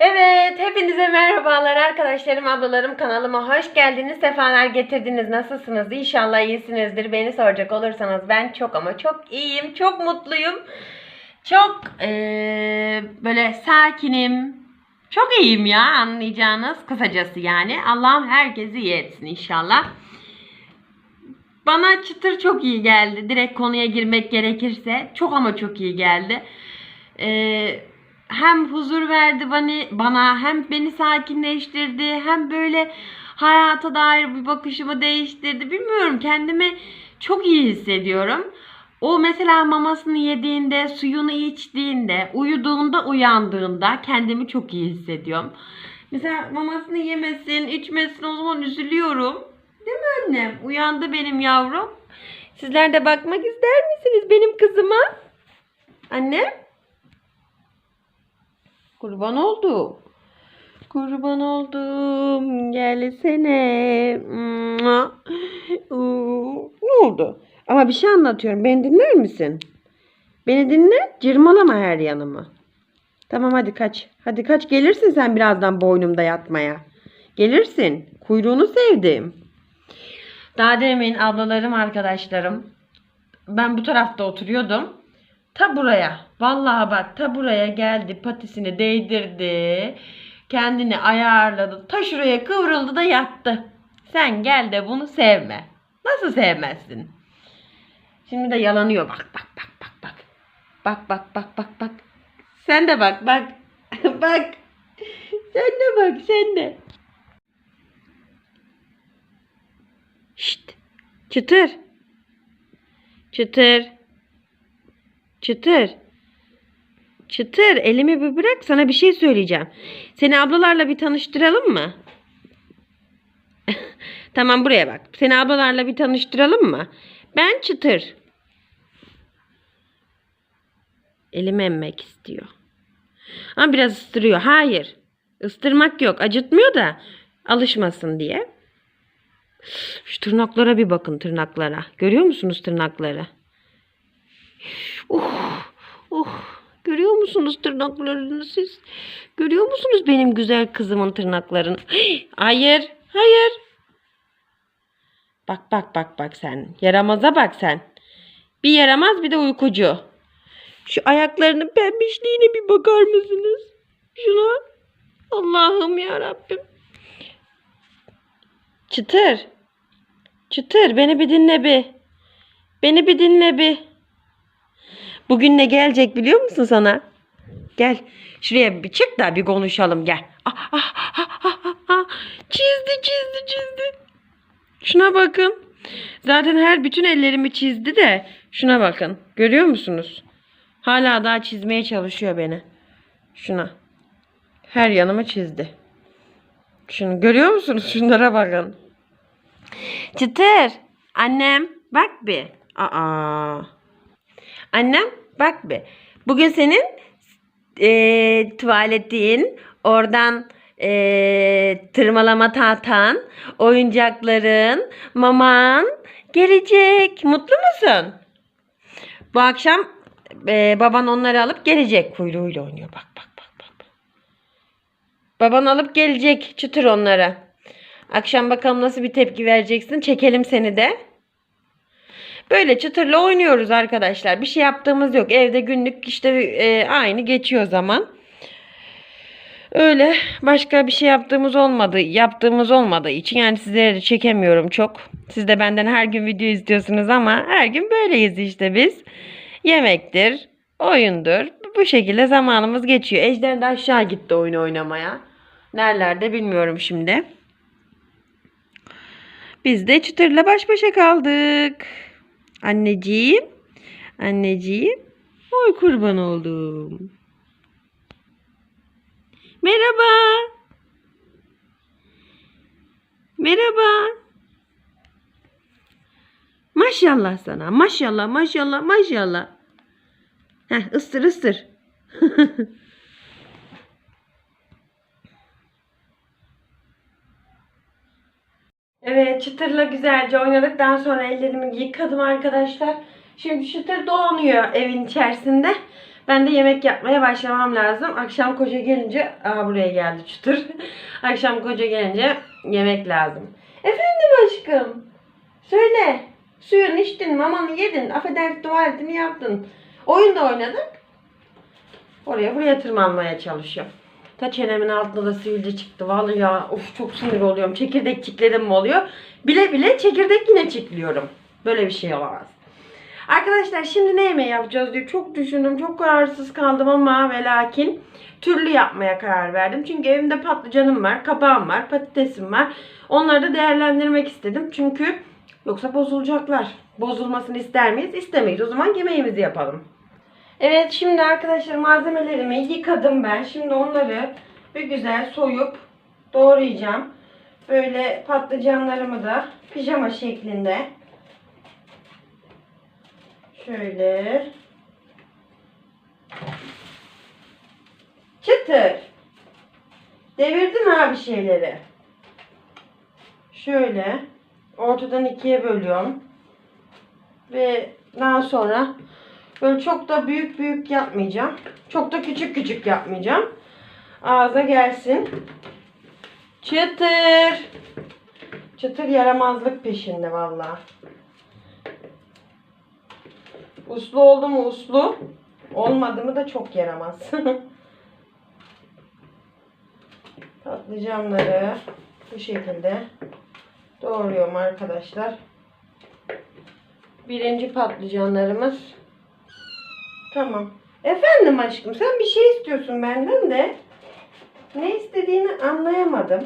Evet, hepinize merhabalar arkadaşlarım, ablalarım kanalıma hoş geldiniz, sefalar getirdiniz. Nasılsınız? İnşallah iyisinizdir. Beni soracak olursanız ben çok ama çok iyiyim, çok mutluyum. Çok eee, böyle sakinim. Çok iyiyim ya anlayacağınız kısacası yani. Allah'ım herkesi iyi etsin inşallah. Bana çıtır çok iyi geldi. Direkt konuya girmek gerekirse. Çok ama çok iyi geldi. Ee, hem huzur verdi bana, bana hem beni sakinleştirdi hem böyle hayata dair bir bakışımı değiştirdi. Bilmiyorum kendimi çok iyi hissediyorum. O mesela mamasını yediğinde, suyunu içtiğinde, uyuduğunda, uyandığında kendimi çok iyi hissediyorum. Mesela mamasını yemesin, içmesin o zaman üzülüyorum. Değil mi annem? Uyandı benim yavrum. Sizler de bakmak ister misiniz benim kızıma? Anne? Kurban oldum. Kurban oldum. Gelsene. Ne oldu? Ama bir şey anlatıyorum. Beni dinler misin? Beni dinle. Cırmalama her yanımı. Tamam hadi kaç. Hadi kaç. Gelirsin sen birazdan boynumda yatmaya. Gelirsin. Kuyruğunu sevdim. Daha demin ablalarım, arkadaşlarım. Ben bu tarafta oturuyordum. Ta buraya. Vallahi bak ta buraya geldi. Patisini değdirdi. Kendini ayarladı. Ta şuraya kıvrıldı da yattı. Sen gel de bunu sevme. Nasıl sevmezsin? Şimdi de yalanıyor. Bak bak bak bak bak. Bak bak bak bak bak. Sen de bak bak. bak. Sen de bak sen de. Şşt. Çıtır. Çıtır. Çıtır. Çıtır elimi bir bırak sana bir şey söyleyeceğim. Seni ablalarla bir tanıştıralım mı? tamam buraya bak. Seni ablalarla bir tanıştıralım mı? Ben Çıtır. Elimi emmek istiyor. Ama biraz ıstırıyor. Hayır. Istırmak yok. Acıtmıyor da alışmasın diye. Şu tırnaklara bir bakın tırnaklara. Görüyor musunuz tırnakları? Uh, uh. Görüyor musunuz tırnaklarını siz? Görüyor musunuz benim güzel kızımın tırnaklarını? Hayır, hayır. Bak bak bak bak sen. Yaramaza bak sen. Bir yaramaz bir de uykucu. Şu ayaklarının pembişliğine bir bakar mısınız? Şuna. Allah'ım ya Rabbim. Çıtır. Çıtır beni bir dinle bir. Beni bir dinle bir. Bugün ne gelecek biliyor musun sana? Gel. Şuraya bir çık da bir konuşalım gel. Ah, ah, ah. Çizdi çizdi çizdi. Şuna bakın. Zaten her bütün ellerimi çizdi de şuna bakın. Görüyor musunuz? Hala daha çizmeye çalışıyor beni. Şuna. Her yanımı çizdi. Şunu görüyor musunuz? Şunlara bakın. Çıtır. Annem bak bir. Aa. Annem bak bir. Bugün senin e, tuvaletin, oradan e, tırmalama tahtan, oyuncakların, maman gelecek. Mutlu musun? Bu akşam e, baban onları alıp gelecek. Kuyruğuyla oynuyor. Bak bak bak. bak. Baban alıp gelecek çıtır onlara. Akşam bakalım nasıl bir tepki vereceksin. Çekelim seni de. Böyle çıtırla oynuyoruz arkadaşlar. Bir şey yaptığımız yok. Evde günlük işte e, aynı geçiyor zaman. Öyle başka bir şey yaptığımız olmadı. Yaptığımız olmadığı için yani sizlere de çekemiyorum çok. Siz de benden her gün video istiyorsunuz ama her gün böyleyiz işte biz. Yemektir, oyundur. Bu şekilde zamanımız geçiyor. Ejder de aşağı gitti oyun oynamaya. Nerelerde bilmiyorum şimdi. Biz de çıtırla baş başa kaldık. Anneciğim. Anneciğim. Oy kurban oldum. Merhaba. Merhaba. Maşallah sana. Maşallah, maşallah, maşallah. Heh, ıstır ıstır. Evet çıtırla güzelce oynadıktan sonra ellerimi yıkadım arkadaşlar. Şimdi çıtır dolanıyor evin içerisinde. Ben de yemek yapmaya başlamam lazım. Akşam koca gelince, aha buraya geldi çıtır. Akşam koca gelince yemek lazım. Efendim aşkım. Söyle. Suyunu içtin, mamanı yedin, affedersin tuvaletini yaptın. Oyun da oynadık. Oraya buraya tırmanmaya çalışıyor. Ta çenemin altında da sivilce çıktı. Vallahi ya of çok sinir oluyorum. Çekirdek çikledim mi oluyor? Bile bile çekirdek yine çikliyorum. Böyle bir şey olamaz. Arkadaşlar şimdi ne yemeği yapacağız diye çok düşündüm. Çok kararsız kaldım ama ve lakin türlü yapmaya karar verdim. Çünkü evimde patlıcanım var, kabağım var, patatesim var. Onları da değerlendirmek istedim. Çünkü yoksa bozulacaklar. Bozulmasını ister miyiz? İstemeyiz. O zaman yemeğimizi yapalım. Evet şimdi arkadaşlar malzemelerimi yıkadım ben. Şimdi onları bir güzel soyup doğrayacağım. Böyle patlıcanlarımı da pijama şeklinde şöyle çıtır devirdin abi şeyleri. Şöyle ortadan ikiye bölüyorum. Ve daha sonra Böyle çok da büyük büyük yapmayacağım. Çok da küçük küçük yapmayacağım. Ağza gelsin. Çıtır. Çıtır yaramazlık peşinde valla. Uslu oldu mu uslu. Olmadı mı da çok yaramaz. Patlıcanları bu şekilde doğruyorum arkadaşlar. Birinci patlıcanlarımız Tamam. Efendim aşkım sen bir şey istiyorsun benden de. Ne istediğini anlayamadım.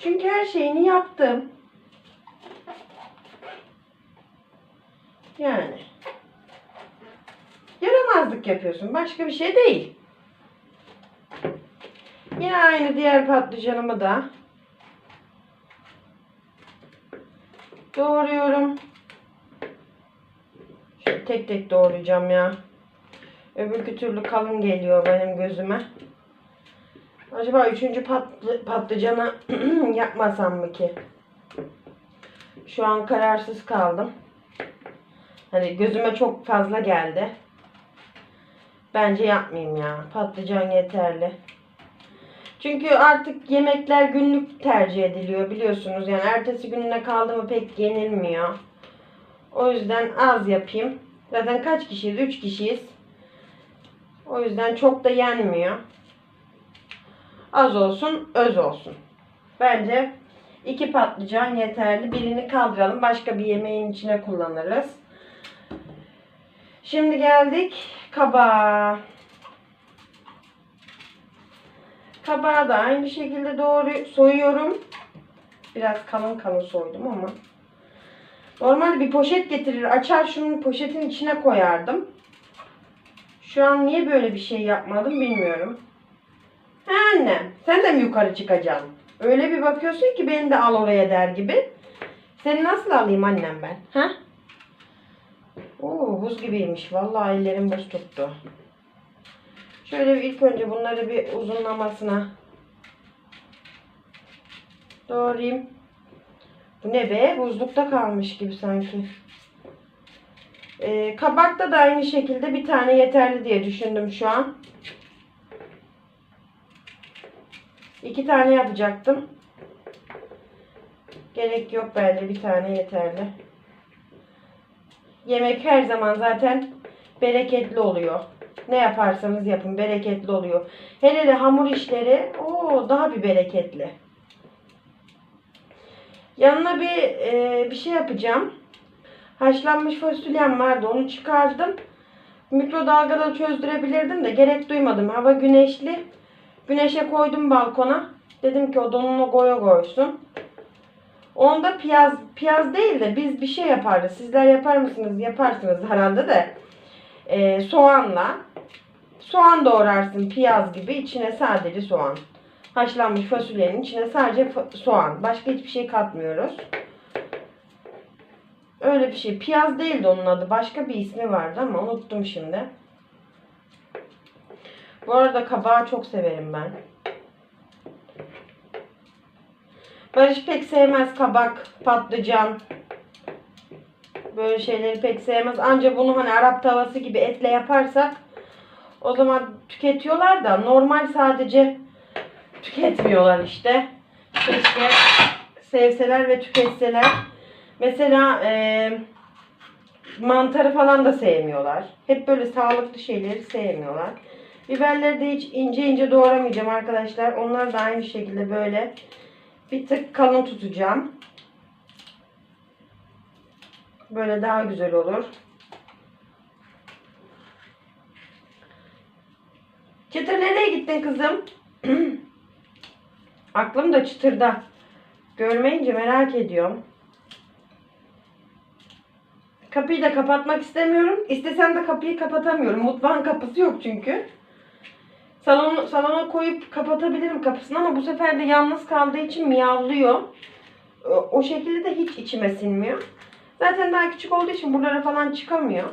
Çünkü her şeyini yaptım. Yani. Yaramazlık yapıyorsun. Başka bir şey değil. Yine aynı diğer patlıcanımı da doğruyorum. Tek tek doğrayacağım ya. Öbürkü türlü kalın geliyor benim gözüme. Acaba üçüncü patlı, patlıcanı yapmasam mı ki? Şu an kararsız kaldım. Hani gözüme çok fazla geldi. Bence yapmayayım ya. Patlıcan yeterli. Çünkü artık yemekler günlük tercih ediliyor biliyorsunuz. Yani ertesi gününe kaldı mı pek yenilmiyor. O yüzden az yapayım. Zaten kaç kişiyiz? 3 kişiyiz. O yüzden çok da yenmiyor. Az olsun, öz olsun. Bence iki patlıcan yeterli. Birini kaldıralım. Başka bir yemeğin içine kullanırız. Şimdi geldik kabağa. Kabağı da aynı şekilde doğru soyuyorum. Biraz kalın kalın soydum ama. Normalde bir poşet getirir açar şunun poşetin içine koyardım. Şu an niye böyle bir şey yapmadım bilmiyorum. He annem sen de mi yukarı çıkacaksın? Öyle bir bakıyorsun ki beni de al oraya der gibi. Seni nasıl alayım annem ben? Ha? Oo buz gibiymiş. Vallahi ellerim buz tuttu. Şöyle ilk önce bunları bir uzunlamasına doğrayayım. Bu ne be? Buzlukta kalmış gibi sanki. Ee, kabakta da aynı şekilde bir tane yeterli diye düşündüm şu an. İki tane yapacaktım. Gerek yok bence bir tane yeterli. Yemek her zaman zaten bereketli oluyor. Ne yaparsanız yapın bereketli oluyor. Hele de hamur işleri o daha bir bereketli. Yanına bir e, bir şey yapacağım. Haşlanmış fasulyem vardı. Onu çıkardım. Mikrodalgada çözdürebilirdim de gerek duymadım. Hava güneşli. Güneşe koydum balkona. Dedim ki o donunu koya koysun. Onda piyaz, piyaz değil de biz bir şey yaparız. Sizler yapar mısınız? Yaparsınız herhalde de. Ee, soğanla. Soğan doğrarsın piyaz gibi. içine sadece soğan. Haşlanmış fasulyenin içine sadece soğan. Başka hiçbir şey katmıyoruz. Öyle bir şey. Piyaz değildi onun adı. Başka bir ismi vardı ama unuttum şimdi. Bu arada kabağı çok severim ben. Barış pek sevmez kabak, patlıcan. Böyle şeyleri pek sevmez. Ancak bunu hani Arap tavası gibi etle yaparsak O zaman tüketiyorlar da normal sadece tüketmiyorlar işte. Keşke sevseler ve tüketseler. Mesela eee mantarı falan da sevmiyorlar. Hep böyle sağlıklı şeyleri sevmiyorlar. Biberleri de hiç ince ince doğramayacağım arkadaşlar. Onları da aynı şekilde böyle bir tık kalın tutacağım. Böyle daha güzel olur. Çıtır nereye gittin kızım? Aklım da çıtırda. Görmeyince merak ediyorum. Kapıyı da kapatmak istemiyorum. İstesem de kapıyı kapatamıyorum. Mutfağın kapısı yok çünkü. Salon, salona koyup kapatabilirim kapısını ama bu sefer de yalnız kaldığı için miyavlıyor. O- şekilde de hiç içime sinmiyor. Zaten daha küçük olduğu için buralara falan çıkamıyor.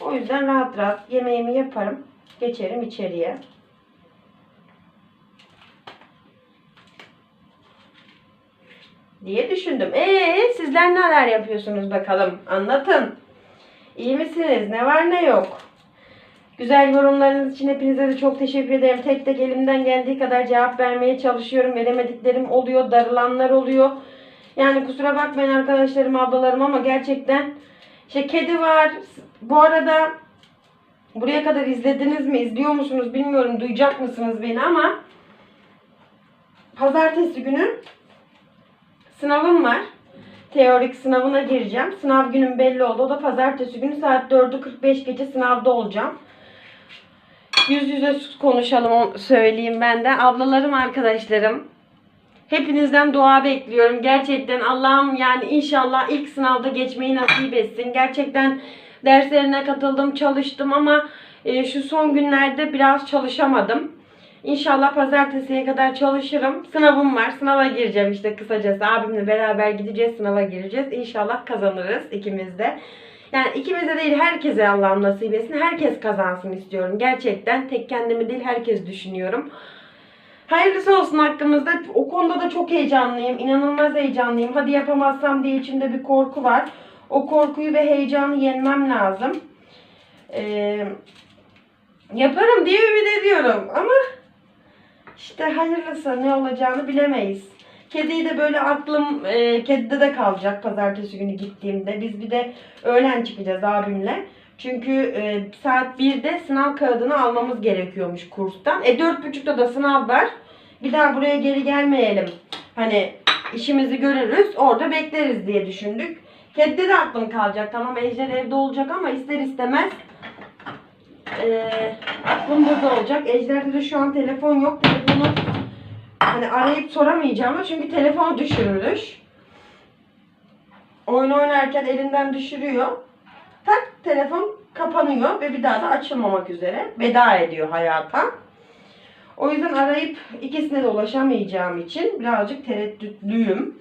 O yüzden rahat rahat yemeğimi yaparım. Geçerim içeriye. Diye düşündüm. Ee sizler neler yapıyorsunuz bakalım? Anlatın. İyi misiniz? Ne var ne yok? Güzel yorumlarınız için hepinize de çok teşekkür ederim. Tek tek elimden geldiği kadar cevap vermeye çalışıyorum. Veremediklerim oluyor, darılanlar oluyor. Yani kusura bakmayın arkadaşlarım, ablalarım ama gerçekten işte kedi var. Bu arada buraya kadar izlediniz mi, izliyor musunuz bilmiyorum. Duyacak mısınız beni ama pazartesi günü Sınavım var. Teorik sınavına gireceğim. Sınav günüm belli oldu. O da pazartesi günü saat 4'ü 45 gece sınavda olacağım. Yüz yüze konuşalım söyleyeyim ben de. Ablalarım, arkadaşlarım. Hepinizden dua bekliyorum. Gerçekten Allah'ım yani inşallah ilk sınavda geçmeyi nasip etsin. Gerçekten derslerine katıldım, çalıştım ama e, şu son günlerde biraz çalışamadım. İnşallah pazartesiye kadar çalışırım. Sınavım var. Sınava gireceğim işte kısacası. Abimle beraber gideceğiz. Sınava gireceğiz. İnşallah kazanırız ikimiz de. Yani ikimize değil herkese Allah'ım nasip etsin. Herkes kazansın istiyorum. Gerçekten tek kendimi değil herkes düşünüyorum. Hayırlısı olsun hakkımızda. O konuda da çok heyecanlıyım. İnanılmaz heyecanlıyım. Hadi yapamazsam diye içimde bir korku var. O korkuyu ve heyecanı yenmem lazım. Ee, yaparım diye ümit ediyorum. Ama işte hayırlısı ne olacağını bilemeyiz. Kediyi de böyle aklım e, kedide de kalacak pazartesi günü gittiğimde. Biz bir de öğlen çıkacağız abimle. Çünkü e, saat 1'de sınav kağıdını almamız gerekiyormuş kurstan. E 4.30'da da sınav var. Bir daha buraya geri gelmeyelim. Hani işimizi görürüz orada bekleriz diye düşündük. Kedide de aklım kalacak. Tamam Ejder evde olacak ama ister istemez e, aklım burada olacak. Ejder'de de şu an telefon yok. Telefonu hani arayıp soramayacağım ama çünkü telefonu düşürülmüş. Oyun oynarken elinden düşürüyor. Tak telefon kapanıyor ve bir daha da açılmamak üzere. Veda ediyor hayata. O yüzden arayıp ikisine de ulaşamayacağım için birazcık tereddütlüyüm.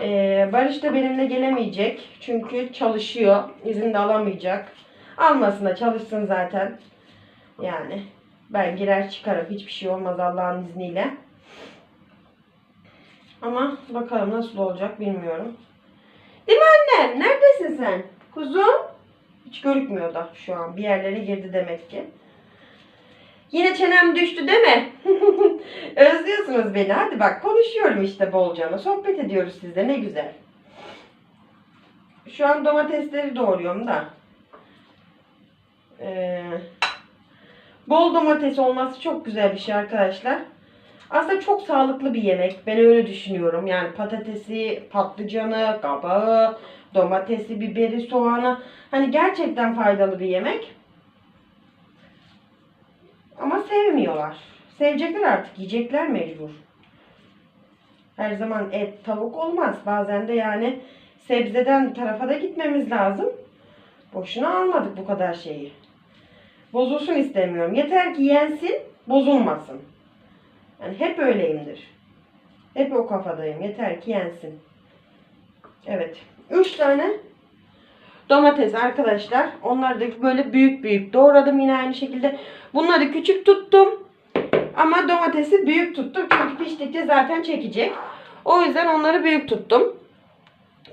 Ee, Barış da benimle gelemeyecek. Çünkü çalışıyor. İzin de alamayacak. Almasın da çalışsın zaten. Yani ben girer çıkarım. Hiçbir şey olmaz Allah'ın izniyle. Ama bakalım nasıl olacak bilmiyorum. Değil mi annem? Neredesin sen? Kuzum? Hiç görükmüyor da şu an. Bir yerlere girdi demek ki. Yine çenem düştü mi? Özlüyorsunuz beni. Hadi bak konuşuyorum işte bolcana. Sohbet ediyoruz sizle. Ne güzel. Şu an domatesleri doğruyorum da. Ee, bol domates olması çok güzel bir şey arkadaşlar. Aslında çok sağlıklı bir yemek. Ben öyle düşünüyorum. Yani patatesi, patlıcanı, kabağı, domatesi, biberi, soğanı. Hani gerçekten faydalı bir yemek. Ama sevmiyorlar. Sevecekler artık. Yiyecekler mecbur. Her zaman et, tavuk olmaz. Bazen de yani sebzeden tarafa da gitmemiz lazım. Boşuna almadık bu kadar şeyi. Bozulsun istemiyorum. Yeter ki yensin, bozulmasın. Yani hep öyleyimdir. Hep o kafadayım. Yeter ki yensin. Evet. Üç tane domates arkadaşlar. Onları da böyle büyük büyük doğradım yine aynı şekilde. Bunları küçük tuttum. Ama domatesi büyük tuttum. Çünkü piştikçe zaten çekecek. O yüzden onları büyük tuttum.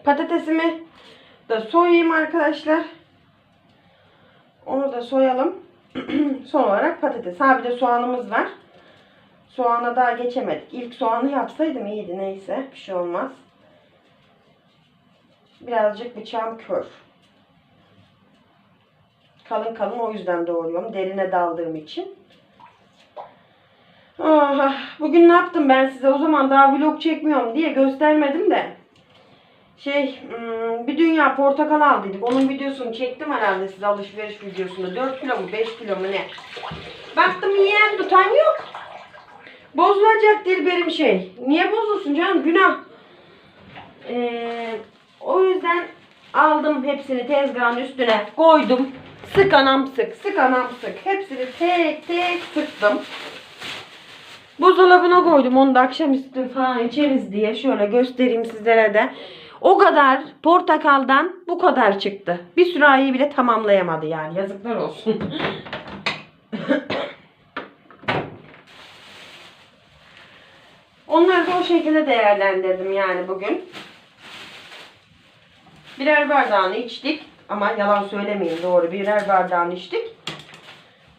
Patatesimi da soyayım arkadaşlar. Onu da soyalım. Son olarak patates. Ha bir de soğanımız var. Soğana daha geçemedik. İlk soğanı yapsaydım iyiydi neyse. Bir şey olmaz. Birazcık bıçağım kör. Kalın kalın o yüzden doğruyorum. Derine daldığım için. Ah, bugün ne yaptım ben size? O zaman daha vlog çekmiyorum diye göstermedim de. Şey, hmm, bir dünya portakal aldıydık. Onun videosunu çektim herhalde size alışveriş videosunda. 4 kilo mu 5 kilo mu ne? Baktım yiyen tutan yok. Bozulacak Dilberim şey. Niye bozulsun canım? Günah. Ee, o yüzden aldım hepsini tezgahın üstüne koydum. Sık anam sık, sık anam sık. Hepsini tek tek sıktım. Buzdolabına koydum. Onu da akşamüstü falan içeriz diye. Şöyle göstereyim sizlere de. O kadar portakaldan bu kadar çıktı. Bir sürahiyi bile tamamlayamadı yani. Yazıklar olsun. Onları da o şekilde değerlendirdim yani bugün. Birer bardağını içtik. Ama yalan söylemeyin doğru. Birer bardağını içtik.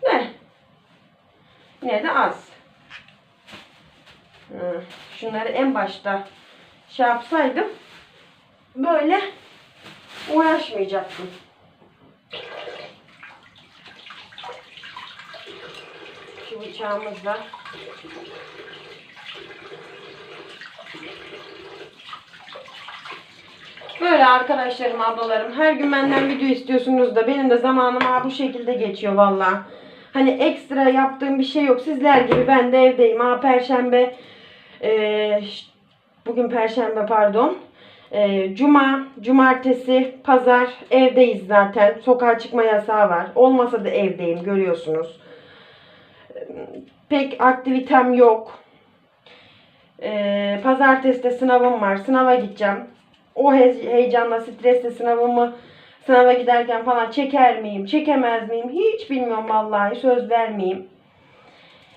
Ne? Yine de az. Şunları en başta şey yapsaydım böyle uğraşmayacaktım. Şu bıçağımızla Böyle arkadaşlarım, ablalarım. Her gün benden video istiyorsunuz da benim de zamanım ha bu şekilde geçiyor valla. Hani ekstra yaptığım bir şey yok. Sizler gibi ben de evdeyim. Ha perşembe ee, bugün perşembe pardon. Ee, Cuma, cumartesi, pazar evdeyiz zaten. Sokağa çıkma yasağı var. Olmasa da evdeyim görüyorsunuz. Pek aktivitem yok. Ee, pazartesi de sınavım var. Sınava gideceğim. O he- heyecanla, stresle sınavımı sınava giderken falan çeker miyim, çekemez miyim hiç bilmiyorum vallahi. Söz vermeyeyim.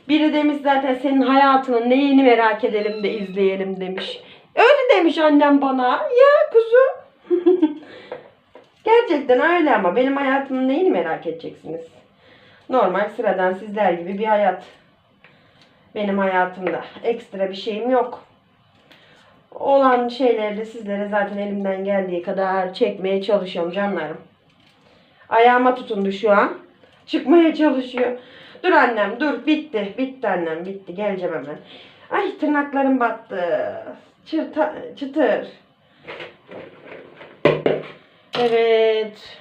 Biri demiş zaten senin hayatının neyini merak edelim de izleyelim demiş. Öyle demiş annem bana. Ya kuzu. Gerçekten öyle ama benim hayatımın neyini merak edeceksiniz? Normal sıradan sizler gibi bir hayat. Benim hayatımda. Ekstra bir şeyim yok. Olan şeyleri de sizlere zaten elimden geldiği kadar çekmeye çalışıyorum canlarım. Ayağıma tutundu şu an. Çıkmaya çalışıyor. Dur annem dur bitti. Bitti annem bitti. Geleceğim hemen. Ay tırnaklarım battı. Çırta, çıtır. Evet.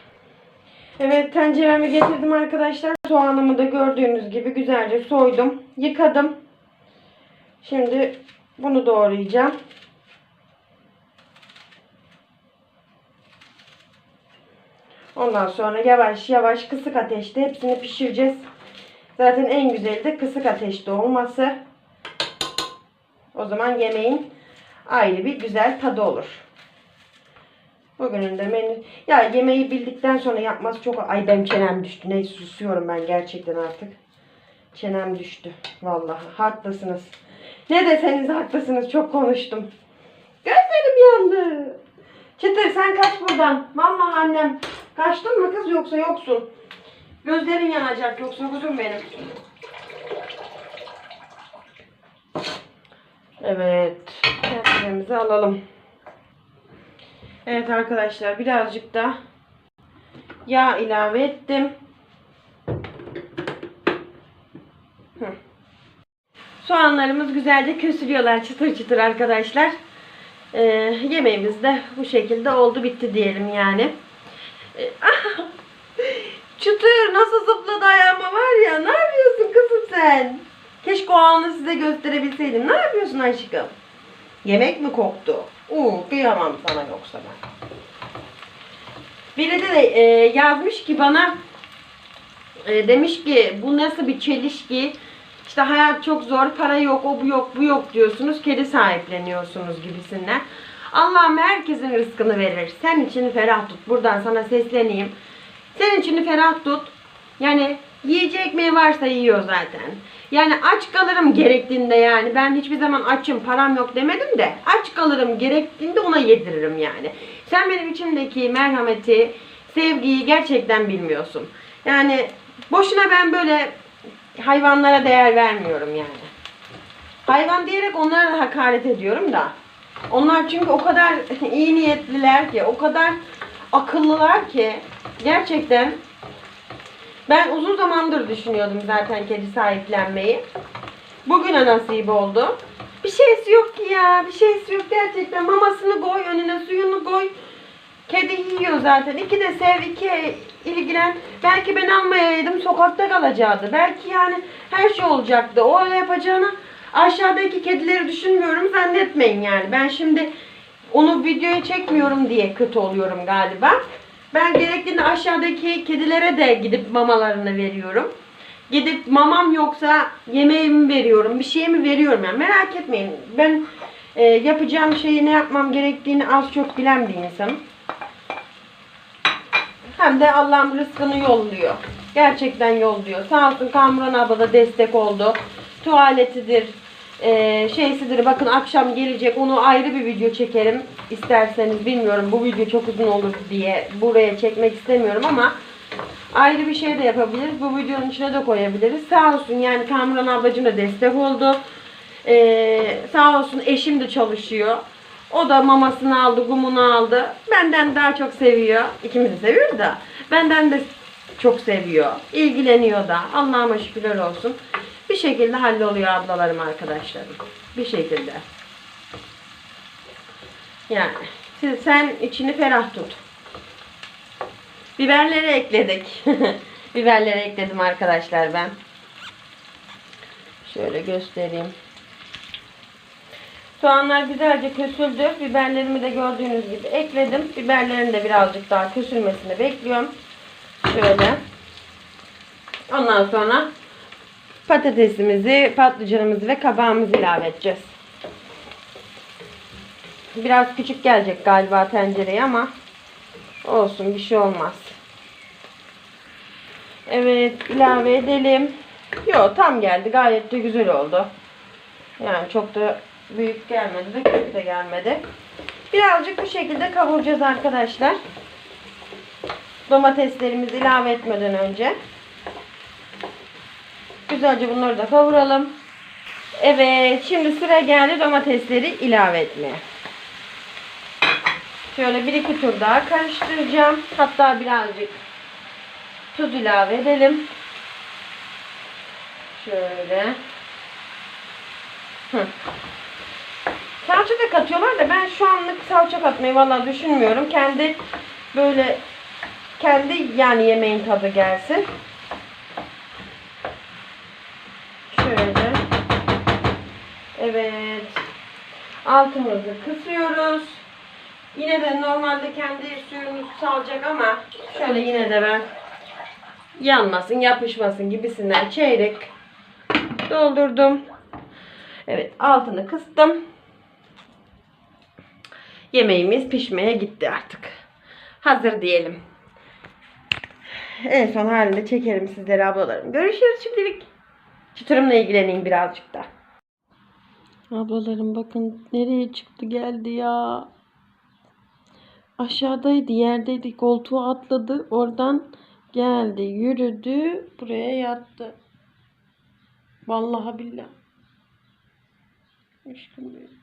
Evet tenceremi getirdim arkadaşlar. Soğanımı da gördüğünüz gibi güzelce soydum. Yıkadım. Şimdi bunu doğrayacağım. Ondan sonra yavaş yavaş kısık ateşte hepsini pişireceğiz. Zaten en güzeli de kısık ateşte olması. O zaman yemeğin ayrı bir güzel tadı olur. Bugünün de menü... Ya yemeği bildikten sonra yapması çok... Ay benim çenem düştü. Neyse susuyorum ben gerçekten artık. Çenem düştü. Vallahi haklısınız. Ne deseniz haklısınız. Çok konuştum. Gözlerim yandı. Çıtır sen kaç buradan. Vallahi annem. Kaçtın mı kız yoksa yoksun. Gözlerin yanacak yoksa kuzum benim. Evet. Tenceremizi alalım. Evet arkadaşlar birazcık da yağ ilave ettim. Soğanlarımız güzelce kösülüyorlar çıtır çıtır arkadaşlar. Ee, yemeğimiz de bu şekilde oldu bitti diyelim yani. Ee, çıtır nasıl zıpladı ayağıma var ya ne yapıyorsun kızım sen? Keşke o anı size gösterebilseydim. Ne yapıyorsun aşkım? Yemek mi koktu? Uuu kıyamam sana yoksa ben. Biri de e, yazmış ki bana e, demiş ki bu nasıl bir çelişki? İşte hayat çok zor, para yok, o bu yok, bu yok diyorsunuz. Kedi sahipleniyorsunuz gibisinden. Allah'ım herkesin rızkını verir. Sen içini ferah tut. Buradan sana sesleneyim. Sen içini ferah tut. Yani yiyecek ekmeği varsa yiyor zaten. Yani aç kalırım gerektiğinde yani. Ben hiçbir zaman açım, param yok demedim de. Aç kalırım gerektiğinde ona yediririm yani. Sen benim içimdeki merhameti, sevgiyi gerçekten bilmiyorsun. Yani boşuna ben böyle hayvanlara değer vermiyorum yani. Hayvan diyerek onlara da hakaret ediyorum da. Onlar çünkü o kadar iyi niyetliler ki, o kadar akıllılar ki gerçekten ben uzun zamandır düşünüyordum zaten kedi sahiplenmeyi. Bugüne nasip oldu. Bir şeysi yok ki ya. Bir şeysi yok gerçekten. Mamasını koy, önüne suyunu koy. Kedi yiyor zaten. İki de sev, iki ilgilen. Belki ben almayaydım sokakta kalacaktı. Belki yani her şey olacaktı. O öyle yapacağına aşağıdaki kedileri düşünmüyorum zannetmeyin yani. Ben şimdi onu videoya çekmiyorum diye kötü oluyorum galiba. Ben gerektiğinde aşağıdaki kedilere de gidip mamalarını veriyorum. Gidip mamam yoksa yemeğimi veriyorum, bir şeyimi veriyorum yani merak etmeyin. Ben e, yapacağım şeyi ne yapmam gerektiğini az çok bilen bir insanım. Hem de Allah'ım rızkını yolluyor. Gerçekten yolluyor. Sağ olsun Kamuran abla da destek oldu. Tuvaletidir, e, şeysidir. Bakın akşam gelecek. Onu ayrı bir video çekerim. isterseniz bilmiyorum. Bu video çok uzun olur diye buraya çekmek istemiyorum ama ayrı bir şey de yapabiliriz. Bu videonun içine de koyabiliriz. Sağ olsun yani Kamuran ablacığım da destek oldu. Ee, sağ olsun eşim de çalışıyor. O da mamasını aldı, kumunu aldı. Benden daha çok seviyor. İkimiz de seviyoruz da. Benden de çok seviyor. İlgileniyor da. Allah'ıma şükürler olsun. Şekilde halloluyor ablalarım arkadaşlarım. Bir şekilde. Yani sen içini ferah tut. Biberleri ekledik. Biberleri ekledim arkadaşlar ben. Şöyle göstereyim. Soğanlar güzelce kösüldü. Biberlerimi de gördüğünüz gibi ekledim. Biberlerin de birazcık daha kösülmesini bekliyorum. Şöyle. Ondan sonra patatesimizi, patlıcanımızı ve kabağımızı ilave edeceğiz. Biraz küçük gelecek galiba tencereye ama olsun bir şey olmaz. Evet ilave edelim. Yo tam geldi gayet de güzel oldu. Yani çok da büyük gelmedi de küçük de gelmedi. Birazcık bu şekilde kavuracağız arkadaşlar. Domateslerimizi ilave etmeden önce. Güzelce bunları da kavuralım. Evet şimdi sıra geldi domatesleri ilave etmeye. Şöyle bir iki tur daha karıştıracağım. Hatta birazcık tuz ilave edelim. Şöyle. Hı. Salça da katıyorlar da ben şu anlık salça katmayı vallahi düşünmüyorum. Kendi böyle kendi yani yemeğin tadı gelsin. Şöyle. Evet. Altımızı kısıyoruz. Yine de normalde kendi suyunu salacak ama şöyle yine de ben yanmasın, yapışmasın gibisinden çeyrek doldurdum. Evet, altını kıstım. Yemeğimiz pişmeye gitti artık. Hazır diyelim. En son halinde çekerim sizlere ablalarım. Görüşürüz şimdilik. Çıtırımla ilgileneyim birazcık da. Ablalarım bakın nereye çıktı geldi ya. Aşağıdaydı yerdeydi koltuğa atladı. Oradan geldi yürüdü buraya yattı. Vallahi billah. Aşkım benim.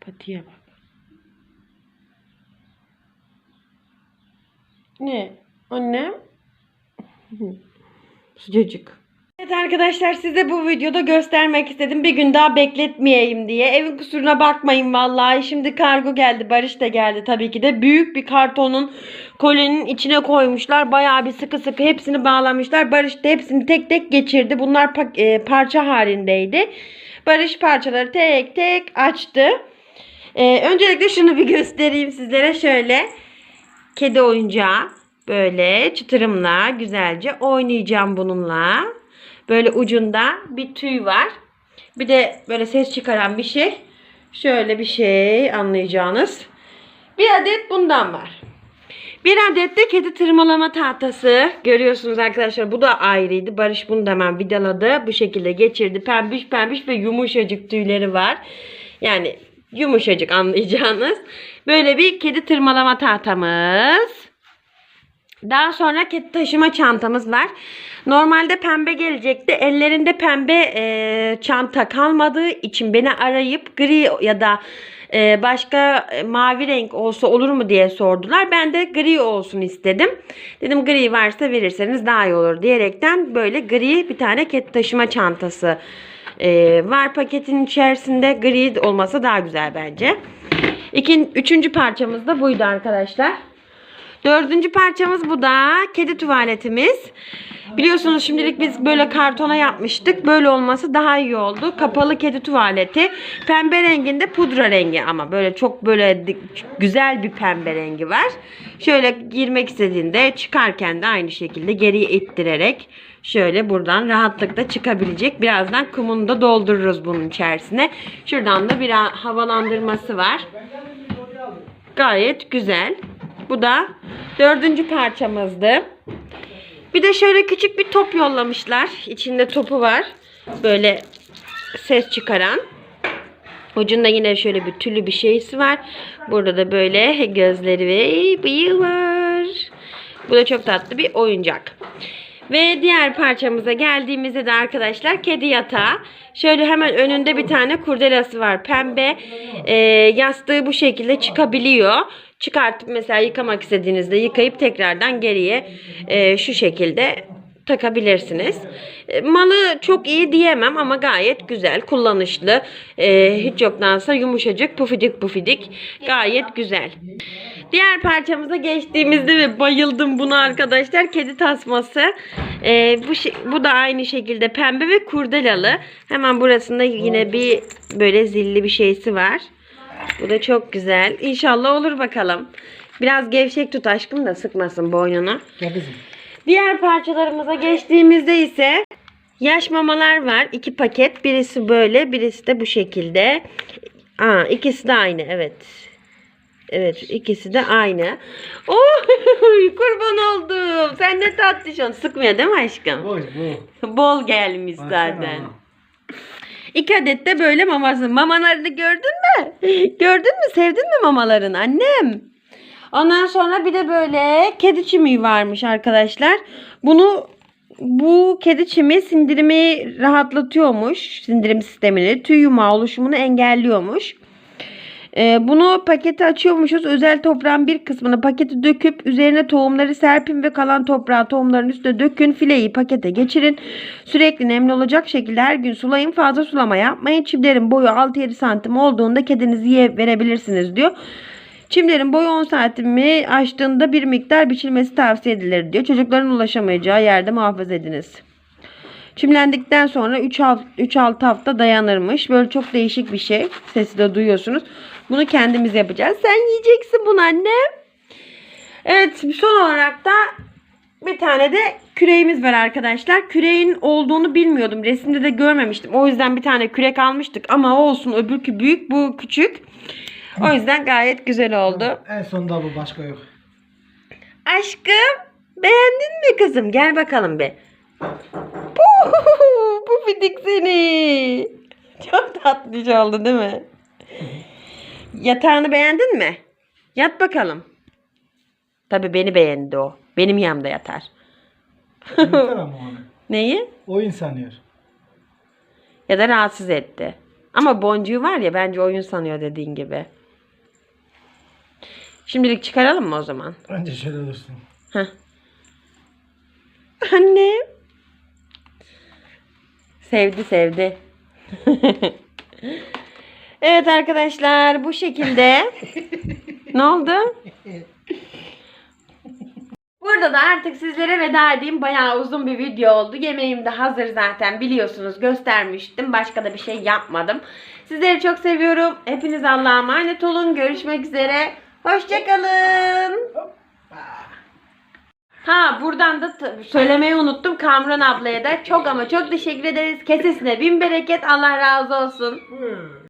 Patiye bak. Ne? Annem? Sıcacık. Evet arkadaşlar size bu videoda göstermek istedim. Bir gün daha bekletmeyeyim diye. Evin kusuruna bakmayın vallahi. Şimdi kargo geldi. Barış da geldi tabii ki de. Büyük bir kartonun kolinin içine koymuşlar. Bayağı bir sıkı sıkı hepsini bağlamışlar. Barış da hepsini tek tek geçirdi. Bunlar pa- e, parça halindeydi. Barış parçaları tek tek açtı. E, öncelikle şunu bir göstereyim sizlere. Şöyle kedi oyuncağı. Böyle çıtırımla güzelce oynayacağım bununla. Böyle ucunda bir tüy var. Bir de böyle ses çıkaran bir şey. Şöyle bir şey anlayacağınız. Bir adet bundan var. Bir adet de kedi tırmalama tahtası. Görüyorsunuz arkadaşlar bu da ayrıydı. Barış bunu da hemen vidaladı. Bu şekilde geçirdi. Pembiş pembiş ve yumuşacık tüyleri var. Yani yumuşacık anlayacağınız. Böyle bir kedi tırmalama tahtamız. Daha sonra kedi taşıma çantamız var. Normalde pembe gelecekti. Ellerinde pembe e, çanta kalmadığı için beni arayıp gri ya da e, başka e, mavi renk olsa olur mu diye sordular. Ben de gri olsun istedim. Dedim gri varsa verirseniz daha iyi olur diyerekten böyle gri bir tane kedi taşıma çantası e, var paketin içerisinde. Gri olması daha güzel bence. İkin, üçüncü parçamız da buydu arkadaşlar. Dördüncü parçamız bu da kedi tuvaletimiz. Biliyorsunuz şimdilik biz böyle kartona yapmıştık. Böyle olması daha iyi oldu. Kapalı kedi tuvaleti. Pembe renginde pudra rengi ama böyle çok böyle güzel bir pembe rengi var. Şöyle girmek istediğinde çıkarken de aynı şekilde geriye ittirerek şöyle buradan rahatlıkla çıkabilecek. Birazdan kumunu da doldururuz bunun içerisine. Şuradan da bir havalandırması var. Gayet güzel. Bu da dördüncü parçamızdı. Bir de şöyle küçük bir top yollamışlar. İçinde topu var. Böyle ses çıkaran. Ucunda yine şöyle bir tüllü bir şeysi var. Burada da böyle gözleri ve bıyığı var. Bu da çok tatlı bir oyuncak. Ve diğer parçamıza geldiğimizde de arkadaşlar kedi yatağı. Şöyle hemen önünde bir tane kurdelası var. Pembe e, yastığı bu şekilde çıkabiliyor. Çıkartıp mesela yıkamak istediğinizde yıkayıp tekrardan geriye e, şu şekilde takabilirsiniz. E, Malı çok iyi diyemem ama gayet güzel, kullanışlı. E, hiç yoktansa yumuşacık, pufidik pufidik. Gayet güzel. Diğer parçamıza geçtiğimizde ve bayıldım buna arkadaşlar. Kedi tasması. E, bu bu da aynı şekilde pembe ve kurdelalı. Hemen burasında yine bir böyle zilli bir şeysi var. Bu da çok güzel. İnşallah olur bakalım. Biraz gevşek tut aşkım da sıkmasın boynunu. Gel. Diğer parçalarımıza geçtiğimizde ise yaş mamalar var. iki paket. Birisi böyle, birisi de bu şekilde. Aa, ikisi de aynı. Evet. Evet, ikisi de aynı. Oh, kurban oldum. Sen ne tatlışın. Sıkmıyor değil mi aşkım? Boş bu. Bol gelmiş zaten. İki adet de böyle maması. Mamalarını gördün mü? Gördün mü? Sevdin mi mamalarını annem? Ondan sonra bir de böyle kedi çimi varmış arkadaşlar. Bunu bu kedi çimi sindirimi rahatlatıyormuş. Sindirim sistemini, tüy yumağı oluşumunu engelliyormuş. Ee, bunu paketi açıyormuşuz. Özel toprağın bir kısmını paketi döküp üzerine tohumları serpin ve kalan toprağı tohumların üstüne dökün. Fileyi pakete geçirin. Sürekli nemli olacak şekilde her gün sulayın. Fazla sulama yapmayın. Çimlerin boyu 6-7 santim olduğunda kedinize ye verebilirsiniz diyor. Çimlerin boyu 10 santimi aştığında bir miktar biçilmesi tavsiye edilir diyor. Çocukların ulaşamayacağı yerde muhafaza ediniz. Çimlendikten sonra 3-6 hafta dayanırmış. Böyle çok değişik bir şey. Sesi de duyuyorsunuz. Bunu kendimiz yapacağız. Sen yiyeceksin bunu annem. Evet son olarak da bir tane de küreğimiz var arkadaşlar. Küreğin olduğunu bilmiyordum. Resimde de görmemiştim. O yüzden bir tane kürek almıştık. Ama olsun öbürkü büyük bu küçük. O yüzden gayet güzel oldu. En sonunda bu başka yok. Aşkım beğendin mi kızım? Gel bakalım bir. Bu fidik seni. Çok tatlış oldu değil mi? Yatağını beğendin mi? Yat bakalım. Tabii beni beğendi o. Benim yanımda yatar. Yeter ama onu. Neyi? Oyun sanıyor. Ya da rahatsız etti. Ama boncuğu var ya bence oyun sanıyor dediğin gibi. Şimdilik çıkaralım mı o zaman? Önce şöyle dursun. Heh. Anne. Sevdi sevdi. evet arkadaşlar bu şekilde. ne oldu? Burada da artık sizlere veda edeyim. Bayağı uzun bir video oldu. Yemeğim de hazır zaten biliyorsunuz göstermiştim. Başka da bir şey yapmadım. Sizleri çok seviyorum. Hepiniz Allah'a emanet olun. Görüşmek üzere. Hoşçakalın. Ha buradan da söylemeyi unuttum. Kamran ablaya da çok ama çok teşekkür ederiz. Kesesine bin bereket. Allah razı olsun.